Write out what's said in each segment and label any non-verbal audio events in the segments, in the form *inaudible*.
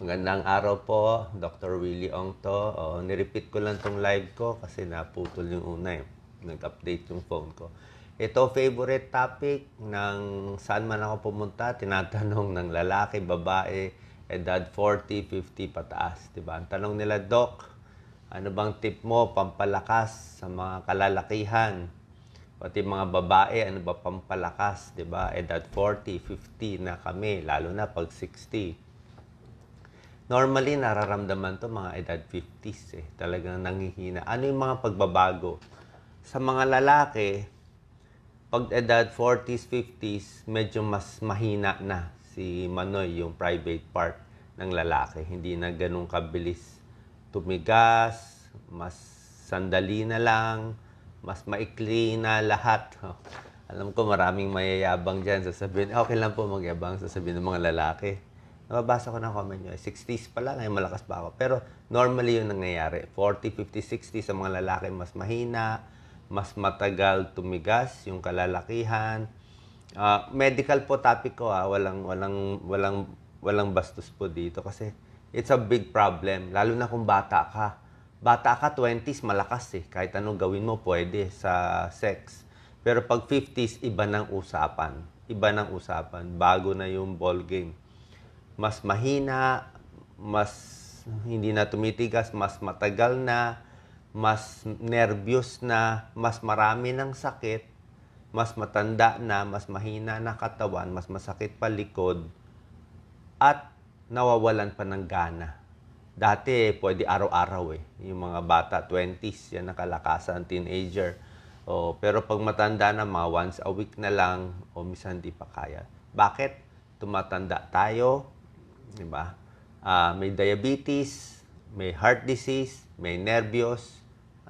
Magandang araw po, Dr. Willie Ong to. O, nirepeat ko lang tong live ko kasi naputol yung una eh. Nag-update yung phone ko. Ito, favorite topic ng saan man ako pumunta, tinatanong ng lalaki, babae, edad 40, 50 pataas. Diba? Ang tanong nila, Doc, ano bang tip mo pampalakas sa mga kalalakihan? Pati mga babae, ano ba pampalakas, 'di ba? Edad 40, 50 na kami, lalo na pag 60. Normally, nararamdaman to mga edad 50s eh. Talagang nanghihina. Ano yung mga pagbabago? Sa mga lalaki, pag edad 40s, 50s, medyo mas mahina na si Manoy, yung private part ng lalaki. Hindi na ganun kabilis tumigas, mas sandali na lang, mas maikli na lahat. *laughs* Alam ko maraming mayayabang dyan. Sasabihin, okay lang po magyabang, sasabihin ng mga lalaki. Nababasa ko na comment nyo, 60s pa lang, ay malakas pa ako. Pero normally yun nangyayari. 40, 50, 60 sa mga lalaki, mas mahina, mas matagal tumigas yung kalalakihan. Ah, medical po topic ko ah, walang walang walang walang bastos po dito kasi it's a big problem lalo na kung bata ka. Bata ka 20s malakas eh kahit anong gawin mo pwede sa sex. Pero pag 50s iba ng usapan. Iba ng usapan, bago na yung ball game. Mas mahina, mas hindi na tumitigas, mas matagal na, mas nervyos na, mas marami ng sakit, mas matanda na, mas mahina na katawan, mas masakit pa likod, at nawawalan pa ng gana. Dati, pwede araw-araw eh. Yung mga bata, 20s, yan nakalakasan, teenager. O, pero pag matanda na, mga once a week na lang, o minsan di pa kaya. Bakit? Tumatanda tayo, di ba? Ah, may diabetes, may heart disease, may nervyos,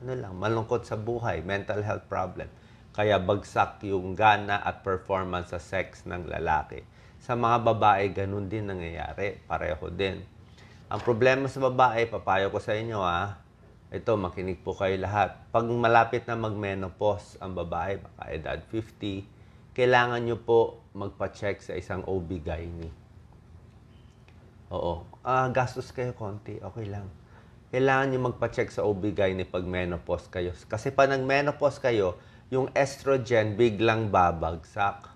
ano lang, malungkot sa buhay, mental health problem. Kaya bagsak yung gana at performance sa sex ng lalaki. Sa mga babae, ganun din nangyayari. Pareho din. Ang problema sa babae, papayo ko sa inyo ha, ito, makinig po kayo lahat. Pag malapit na mag-menopause ang babae, baka edad 50, kailangan nyo po magpa-check sa isang OB-GYN. Oo. Ah, gastos kayo konti, okay lang. Kailangan nyo magpa-check sa OB-GYN pag menopause kayo. Kasi pag nag-menopause kayo, yung estrogen biglang babagsak.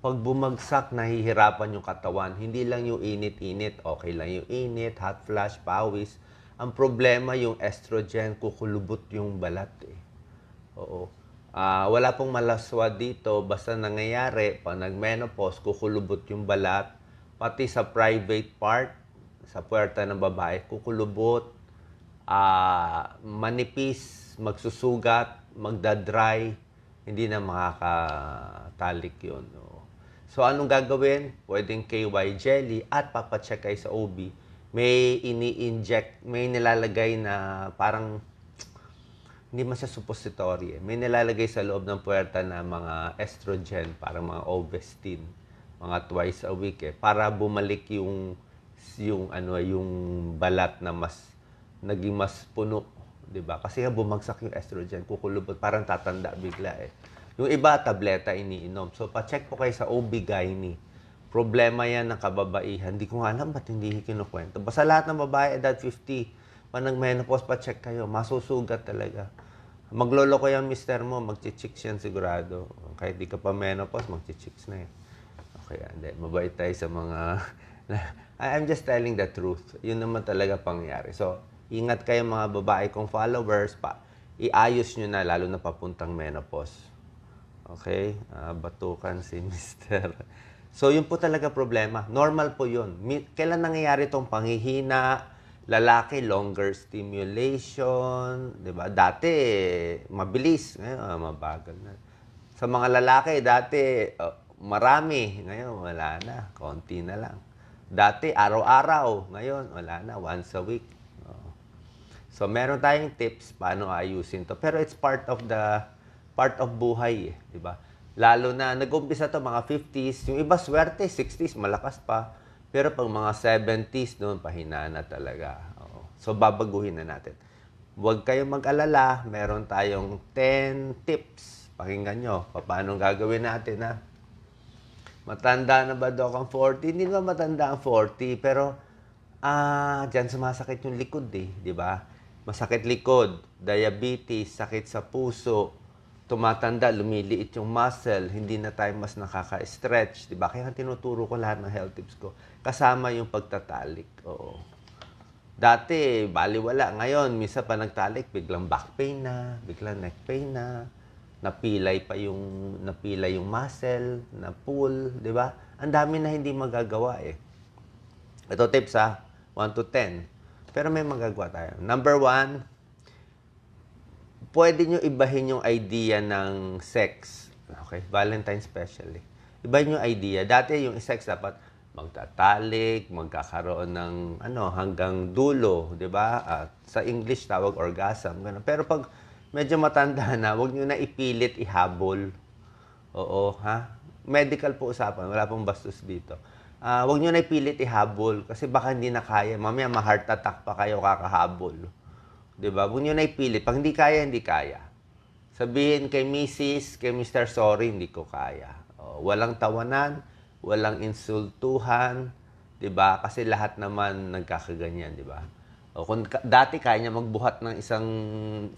Pag bumagsak, nahihirapan yung katawan. Hindi lang yung init-init. Okay lang yung init, hot flash, pawis. Ang problema yung estrogen, kukulubot yung balat eh. Oo. Ah, wala pong malaswa dito. Basta nangyayari, pag nag-menopause, kukulubot yung balat. Pati sa private part, sa puwerta ng babae, kukulubot. Ah, manipis, magsusugat, magdadry. Hindi na makakatalik yun. no? So, anong gagawin? Pwedeng KY jelly at papacheck kayo sa OB. May ini-inject, may nilalagay na parang hindi man siya suppository. Eh. May nilalagay sa loob ng puwerta na mga estrogen, parang mga Ovestin, mga twice a week eh, para bumalik yung yung ano yung balat na mas naging mas puno, 'di ba? Kasi bumagsak yung estrogen, kukulubot, parang tatanda bigla eh. Yung iba tableta iniinom. So pa-check po kayo sa OB-GYN. Problema yan ng kababaihan. Hindi ko nga alam ba't hindi kinukwento. Basta lahat ng babae edad 50, pag nag-menopause, pa-check kayo. Masusugat talaga. Maglolo ko yung mister mo, magchichicks yan sigurado. Kahit di ka pa menopause, magchichicks na yan. Okay, hindi. Mabait tayo sa mga... *laughs* I'm just telling the truth. Yun naman talaga pangyari. So, ingat kayo mga babae kong followers pa. Iayos nyo na, lalo na papuntang menopause. Okay? Ah, batukan si *laughs* Mr. So, yun po talaga problema. Normal po yun. Kailan nangyayari itong panghihina? Lalaki, longer stimulation. di ba? Dati, mabilis. Ngayon, ah, mabagal na. Sa mga lalaki, dati, oh, marami. Ngayon, wala na. Konti na lang. Dati, araw-araw. Ngayon, wala na. Once a week. Oo. So, meron tayong tips paano ayusin to. Pero it's part of the part of buhay, eh, di ba? Lalo na nag-umpisa to mga 50s, yung iba swerte 60s malakas pa. Pero pag mga 70s noon pahina na talaga. Oo. So babaguhin na natin. Huwag kayong mag-alala, meron tayong 10 tips. Pakinggan nyo, paano gagawin natin ha? Matanda na ba daw ang 40? Hindi naman matanda ang 40, pero Ah, diyan sumasakit yung likod eh, di ba? Masakit likod, diabetes, sakit sa puso, tumatanda, lumiliit yung muscle, hindi na tayo mas nakaka-stretch, di ba? Kaya tinuturo ko lahat ng health tips ko. Kasama yung pagtatalik. Oo. Dati, baliwala. Ngayon, minsan pa nagtalik, biglang back pain na, biglang neck pain na, napilay pa yung napilay yung muscle, na pull, di ba? Ang dami na hindi magagawa eh. Ito tips ha, 1 to 10. Pero may magagawa tayo. Number 1, pwede nyo ibahin yung idea ng sex. Okay, Valentine specially. Ibahin yung idea. Dati yung sex dapat magtatalik, magkakaroon ng ano hanggang dulo, 'di ba? At sa English tawag orgasm, ganun. Pero pag medyo matanda na, wag niyo na ipilit ihabol. Oo, ha? Medical po usapan, wala pong bastos dito. Ah, wag niyo na ipilit ihabol kasi baka hindi na kaya. Mamaya ma-heart attack pa kayo kakahabol. 'Di ba? Huwag niyo na ipilit. Pag hindi kaya, hindi kaya. Sabihin kay Mrs., kay Mr. Sorry, hindi ko kaya. O, walang tawanan, walang insultuhan, 'di ba? Kasi lahat naman nagkakaganyan, 'di ba? O kung ka- dati kaya niya magbuhat ng isang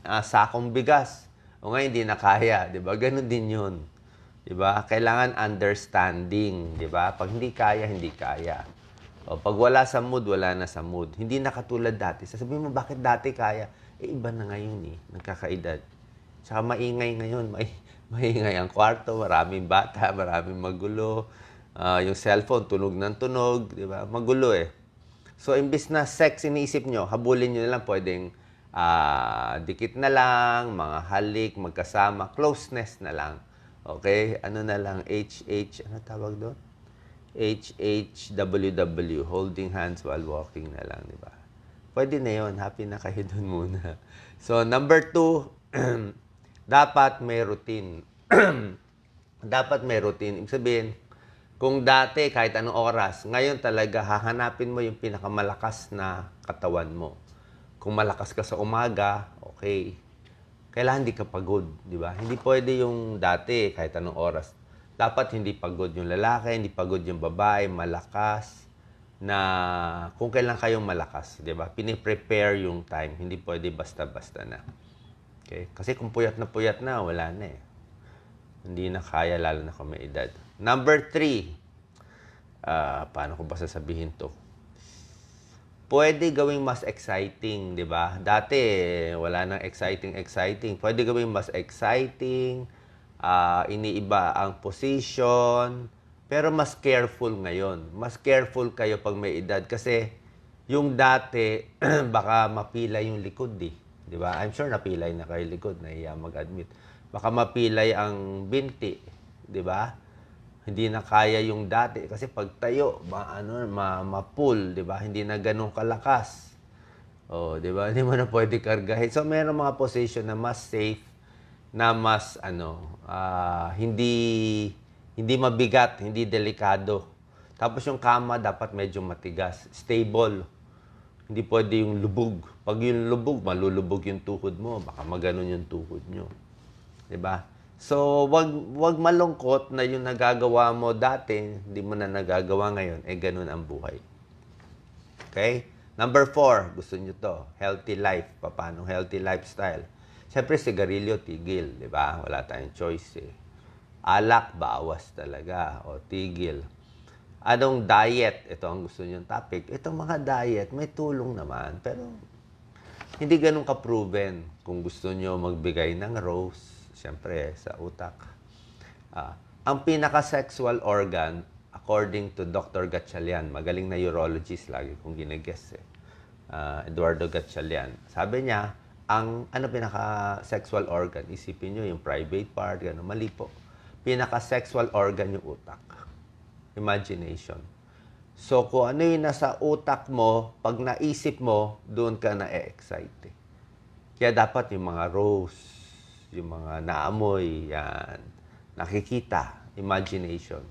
ah, sakong bigas, o ngayon hindi na kaya, 'di ba? Ganun din 'yun. 'Di ba? Kailangan understanding, 'di ba? Pag hindi kaya, hindi kaya. O, pag wala sa mood, wala na sa mood. Hindi na katulad dati. Sasabihin mo, bakit dati kaya? Eh, iba na ngayon eh. Nagkakaedad. Tsaka maingay ngayon. May, *laughs* maingay ang kwarto, maraming bata, maraming magulo. Ah, yung cellphone, tunog ng tunog, di ba? Magulo eh. So, imbis na sex iniisip nyo, habulin nyo na lang pwedeng ah, dikit na lang, mga halik, magkasama, closeness na lang. Okay? Ano na lang, HH, ano tawag doon? HHWW, holding hands while walking na lang, di ba? Pwede na yon happy na kayo dun muna. *laughs* So, number two, *clears throat* dapat may routine. *clears throat* dapat may routine. Ibig sabihin, kung dati kahit anong oras, ngayon talaga hahanapin mo yung pinakamalakas na katawan mo. Kung malakas ka sa umaga, okay. Kailangan hindi ka pagod, di ba? Hindi pwede yung dati kahit anong oras. Dapat hindi pagod yung lalaki, hindi pagod yung babae, malakas na kung kailan kayong malakas, di ba? Piniprepare yung time, hindi pwede basta-basta na. Okay? Kasi kung puyat na puyat na, wala na eh. Hindi na kaya, lalo na kung may edad. Number three, ah, paano ko ba sasabihin to? Pwede gawing mas exciting, di ba? Dati, wala nang exciting, exciting. Pwede gawing mas exciting, ah, iniiba ang position, pero mas careful ngayon. Mas careful kayo pag may edad kasi yung dati, *clears throat* baka mapilay yung likod eh. Di ba? I'm sure napilay na kayo likod, nahiya mag-admit. Baka mapilay ang binti, di ba? Hindi na kaya yung dati kasi pag tayo, ma, ano, ma, ma-pull, di ba? Hindi na ganun kalakas. Oh, di ba? *laughs* Hindi mo na pwede kargahin. So, meron mga position na mas safe, na mas, ano, ah, hindi, hindi mabigat, hindi delikado. Tapos yung kama dapat medyo matigas, stable. Hindi pwede yung lubog. Pag yung lubog, malulubog yung tuhod mo. Baka maganon yung tuhod nyo. 'Di ba? So, wag wag malungkot na yung nagagawa mo dati, hindi mo na nagagawa ngayon, eh ganun ang buhay. Okay? Number four, gusto nyo to, healthy life. Paano healthy lifestyle? Siyempre, sigarilyo, tigil, di ba? Wala tayong choice eh. Alak, bawas talaga, o tigil. Anong diet? Ito ang gusto nyo topic. Itong mga diet, may tulong naman, pero hindi ganun ka-proven. Kung gusto nyo magbigay ng rose, siyempre, sa utak. Ah, ang pinaka-sexual organ, according to Dr. Gatchalian, magaling na urologist, lagi kong ginagess eh. Ah, Eduardo Gatchalian. Sabi niya, ang ano pinaka-sexual organ, isipin nyo yung private part, gano'n, mali po. Pinaka-sexual organ yung utak. Imagination. So, kung ano yung nasa utak mo, pag naisip mo, doon ka na-excite. eh. Kaya dapat yung mga rose, yung mga naamoy, yan, nakikita, imagination.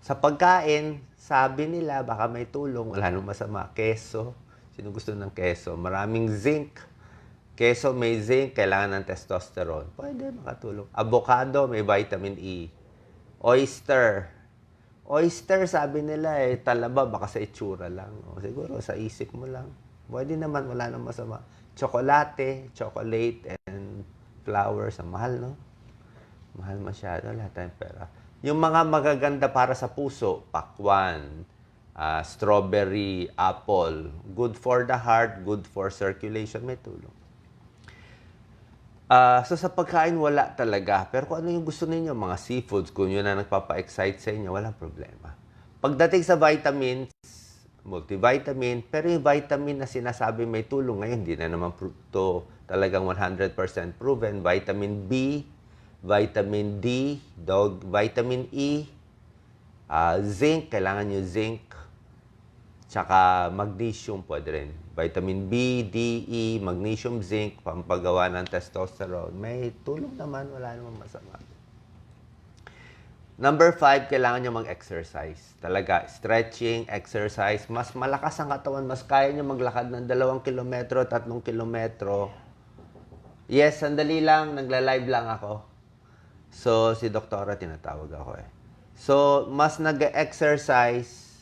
Sa pagkain, sabi nila, baka may tulong, wala nang masama, keso. Sino gusto ng keso? Maraming zinc. Keso may zinc, kailangan ng testosterone. Pwede makatulong. Avocado, may vitamin E. Oyster, Oyster, sabi nila eh, talaba, baka sa itsura lang. O, siguro, sa isip mo lang. Pwede naman, wala nang masama. Chocolate, chocolate, flowers. Ang mahal, no? Mahal masyado, lahat tayong pera. Yung mga magaganda para sa puso, pakwan, ah, strawberry, apple. Good for the heart, good for circulation, may tulong. Ah, so sa pagkain wala talaga. Pero kung ano yung gusto ninyo, mga seafoods, kung yun na nagpapa-excite sa inyo, walang problema. Pagdating sa vitamins, multivitamin, pero yung vitamin na sinasabi may tulong ngayon, hindi na naman to talagang 100% proven. Vitamin B, vitamin D, dog, vitamin E, ah, zinc, kailangan nyo zinc, Tsaka magnesium pwede rin. Vitamin B, D, E, magnesium, zinc, pampagawa ng testosterone. May tulong naman, wala namang masama. Number five, kailangan nyo mag-exercise. Talaga, stretching, exercise. Mas malakas ang katawan, mas kaya nyo maglakad ng dalawang kilometro, tatlong kilometro. Yes, sandali lang, nagla-live lang ako. So, si doktora tinatawag ako eh. So, mas nag-exercise,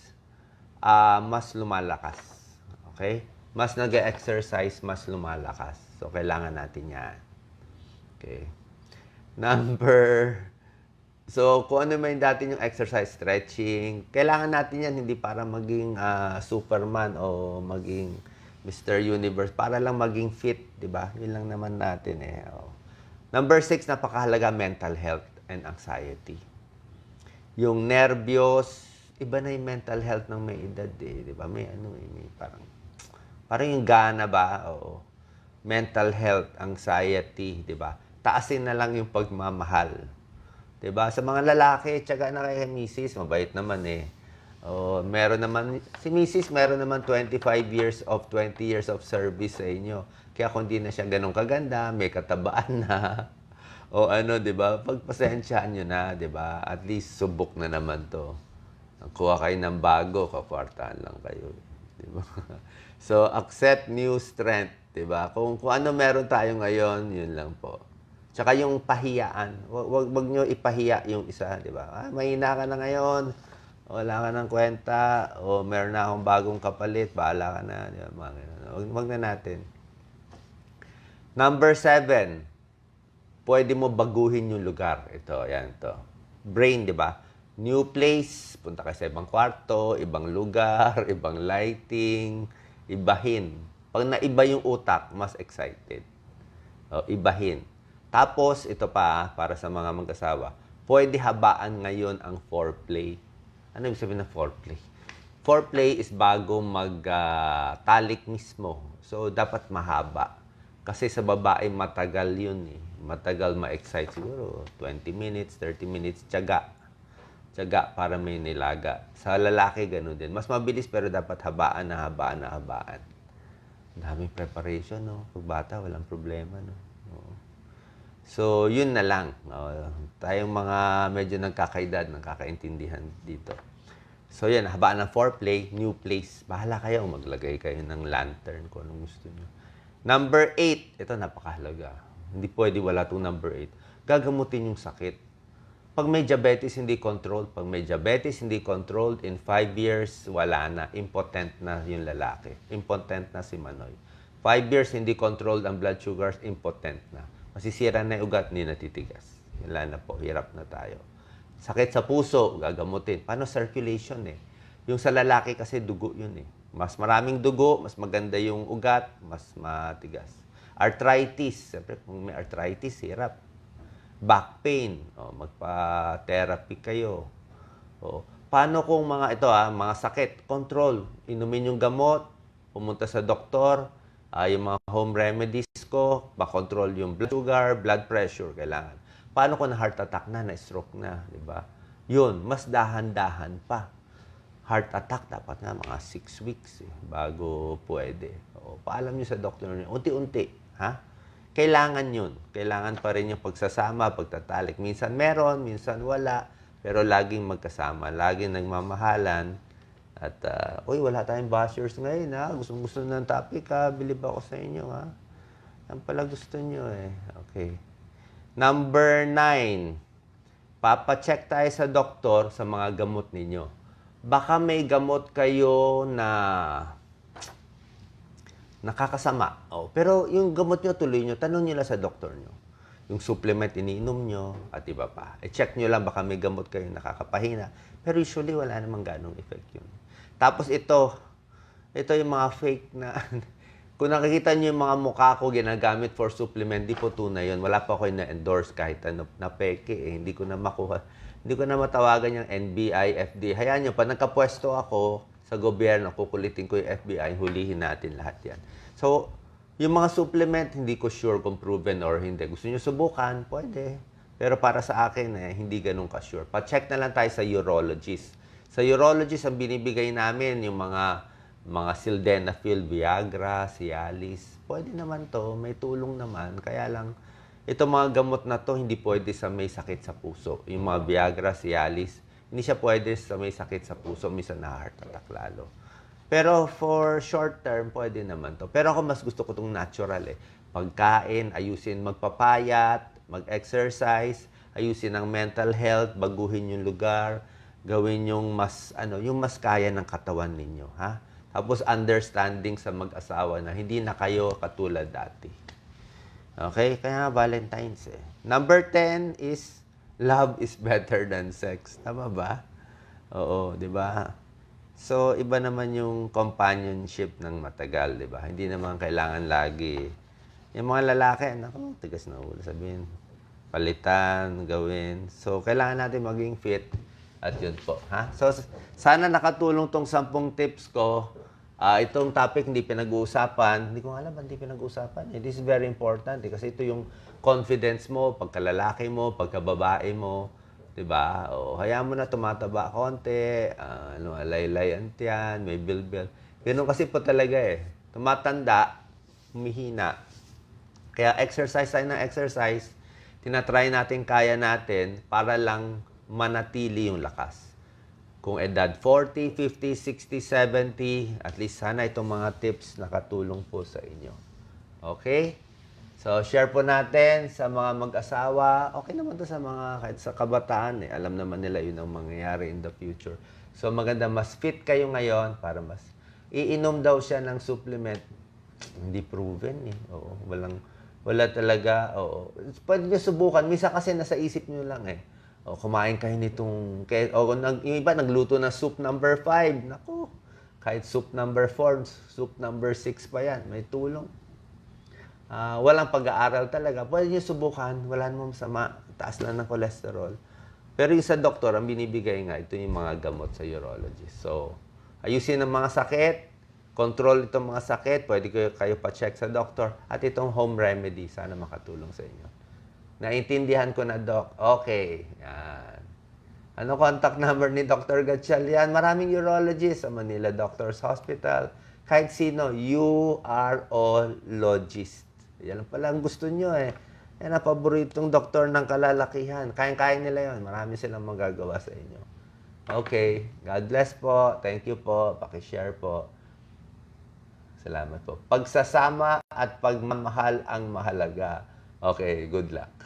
ah mas lumalakas. Okay? Mas nag-exercise, mas lumalakas. So, kailangan natin yan. Okay. Number... So, kung ano man dati yung exercise, stretching, kailangan natin yan hindi para maging ah, Superman o maging Mr. Universe, para lang maging fit, di ba? Yun lang naman natin eh. Oh. Number six, napakahalaga mental health and anxiety. Yung nervyos, iba na yung mental health ng may edad eh, di ba? May ano eh, may parang, parang yung gana ba? Oo. Mental health, anxiety, di ba? Taasin na lang yung pagmamahal. 'Di ba? Sa mga lalaki, tiyaga na kay Mrs. Mabait naman eh. Oh, meron naman si Mrs. meron naman 25 years of 20 years of service sa inyo. Kaya kung di na siya ganun kaganda, may katabaan na. *laughs* o ano, 'di ba? Pagpasensyaan niyo na, 'di ba? At least subok na naman 'to. Kuha kayo ng bago, kakwartahan lang kayo. 'Di ba? *laughs* So, accept new strength, 'di ba? Kung, kung ano meron tayo ngayon, yun lang po. Tsaka yung pahiyaan. Wag, wag, nyo ipahiya yung isa, di ba? Ah, mahina ka na ngayon. Wala ka ng kwenta. O meron na akong bagong kapalit. Bahala ka na. Di ba? Mga ganun. Wag, wag na natin. Number seven. Pwede mo baguhin yung lugar. Ito, yan to. Brain, di ba? New place. Punta ka sa ibang kwarto, ibang lugar, *laughs* ibang lighting. Ibahin. Pag naiba yung utak, mas excited. O, ibahin. Tapos, ito pa, para sa mga mag-asawa, pwede habaan ngayon ang foreplay. Ano ibig sabihin ng foreplay? Foreplay is bago mag-talik mismo. So, dapat mahaba. Kasi sa babae, matagal yun eh. Matagal ma-excite siguro. 20 minutes, 30 minutes, tiyaga. Tiyaga para may nilaga. Sa lalaki, gano'n din. Mas mabilis pero dapat habaan na habaan na habaan. Daming preparation, no? Pag bata, walang problema, no? So, yun na lang. Uh, tayong mga medyo nagkakaedad, nagkakaintindihan dito. So, yan. Habaan ng foreplay, new place. Bahala kayo. Maglagay kayo ng lantern kung anong gusto nyo. Number eight. Ito, napakahalaga. Hindi pwede wala itong number eight. Gagamutin yung sakit. Pag may diabetes, hindi controlled. Pag may diabetes, hindi controlled, in five years, wala na. Impotent na yung lalaki. Impotent na si Manoy. Five years, hindi controlled ang blood sugars, impotent na. Masisira na yung ugat, hindi natitigas. Wala na po, hirap na tayo. Sakit sa puso, gagamutin. Paano circulation eh? Yung sa lalaki kasi dugo yun eh. Mas maraming dugo, mas maganda yung ugat, mas matigas. Arthritis, siyempre kung may arthritis, hirap. Back pain, o, magpa-therapy kayo. O, paano kung mga ito ah, mga sakit, control, inumin yung gamot, pumunta sa doktor, ah, yung mga home remedies ko, pa-control yung blood sugar, blood pressure, kailangan. Paano kung na heart attack na, na stroke na, di ba? Yun, mas dahan-dahan pa. Heart attack, dapat nga mga 6 weeks eh, bago pwede. O, paalam nyo sa doktor nyo, unti-unti, ha? Kailangan yun. Kailangan pa rin yung pagsasama, pagtatalik. Minsan meron, minsan wala, pero laging magkasama, laging nagmamahalan. At, uh, uy, wala tayong bashers ngayon, ha? Gusto gusto ng topic, ha? Bilib ako sa inyo, ha? Yan pala gusto nyo, eh. Okay. Number nine. papacheck tayo sa doktor sa mga gamot ninyo. Baka may gamot kayo na nakakasama. Oh, pero yung gamot nyo, tuloy nyo, tanong nyo lang sa doktor nyo. Yung supplement iniinom nyo at iba pa. E-check nyo lang baka may gamot kayo nakakapahina. Pero usually wala namang ganong effect yun. Tapos ito, ito yung mga fake na *laughs* kung nakikita niyo yung mga mukha ko ginagamit for supplement, di po tunay yun. Wala pa ako na-endorse kahit ano, na peke eh. Hindi ko na makuha. Hindi ko na matawagan yung NBI, FDA. Hayaan nyo, pag nagkapwesto ako sa gobyerno, kukulitin ko yung FBI, hulihin natin lahat yan. So, yung mga supplement, hindi ko sure kung proven or hindi. Gusto nyo subukan, pwede. Pero para sa akin, eh, hindi ganun ka-sure. Pa-check na lang tayo sa urologist. Sa urologist, ang binibigay namin, yung mga mga sildenafil, Viagra, Cialis. Pwede naman to, may tulong naman. Kaya lang, itong mga gamot na to, hindi pwede sa may sakit sa puso. Yung mga Viagra, Cialis, hindi siya pwede sa may sakit sa puso, minsan na heart attack lalo. Pero for short term, pwede naman to. Pero ako mas gusto ko itong natural eh. Pagkain, ayusin magpapayat, mag-exercise, ayusin ang mental health, baguhin yung lugar, gawin yung mas ano, yung mas kaya ng katawan ninyo, ha? Tapos understanding sa mag-asawa na hindi na kayo katulad dati. Okay? Kaya Valentine's eh. Number 10 is love is better than sex. Tama ba? Oo, di ba? So, iba naman yung companionship ng matagal, di ba? Hindi naman kailangan lagi. Yung mga lalaki, naku, tigas na ulo. Sabihin, palitan, gawin. So, kailangan natin maging fit. At yun po. Ha? So, sana nakatulong tong 10 tips ko. Ah, itong topic hindi pinag-uusapan. Hindi ko alam, hindi pinag-uusapan. Eh, this is very important. Eh, kasi ito yung confidence mo, pagkalalaki mo, pagkababae mo. 'di ba? O hayaan mo na tumataba konti, ah, ano, alaylay ang tiyan, may bilbil. Ganun kasi po talaga eh. Tumatanda, humihina. Kaya exercise tayo ng exercise, tinatry natin kaya natin para lang manatili yung lakas. Kung edad 40, 50, 60, 70, at least sana itong mga tips nakatulong po sa inyo. Okay? So, share po natin sa mga mag-asawa. Okay naman to sa mga kahit sa kabataan eh. Alam naman nila yun ang mangyayari in the future. So, maganda mas fit kayo ngayon para mas iinom daw siya ng supplement. Hindi proven eh. Oo, walang wala talaga. Oo. Pwede niyo subukan. Minsan kasi nasa isip niyo lang eh. O, kumain kayo nitong... O, nag, yung iba nagluto ng soup number 5. Naku, kahit soup number 4, soup number 6 pa yan. May tulong. Ah, walang pag-aaral talaga. Pwede niyo subukan. Wala namang masama. Taas lang ng cholesterol. Pero yung sa doktor, ang binibigay nga, ito yung mga gamot sa urologist. So, ayusin ang mga sakit. Control itong mga sakit. Pwede kayo, kayo pa-check sa doktor. At itong home remedy, sana makatulong sa inyo. Naintindihan ko na, Doc. Okay. Yan. Ano contact number ni Dr. Gatchalian? Maraming urologist sa Manila Doctors Hospital. Kahit sino, urologist. Yan lang pala ang gusto nyo eh. Yan ang paboritong doktor ng kalalakihan. Kayang-kaya nila yon. Marami silang magagawa sa inyo. Okay. God bless po. Thank you po. Pakishare po. Salamat po. Pagsasama at pagmamahal ang mahalaga. Okay. Good luck.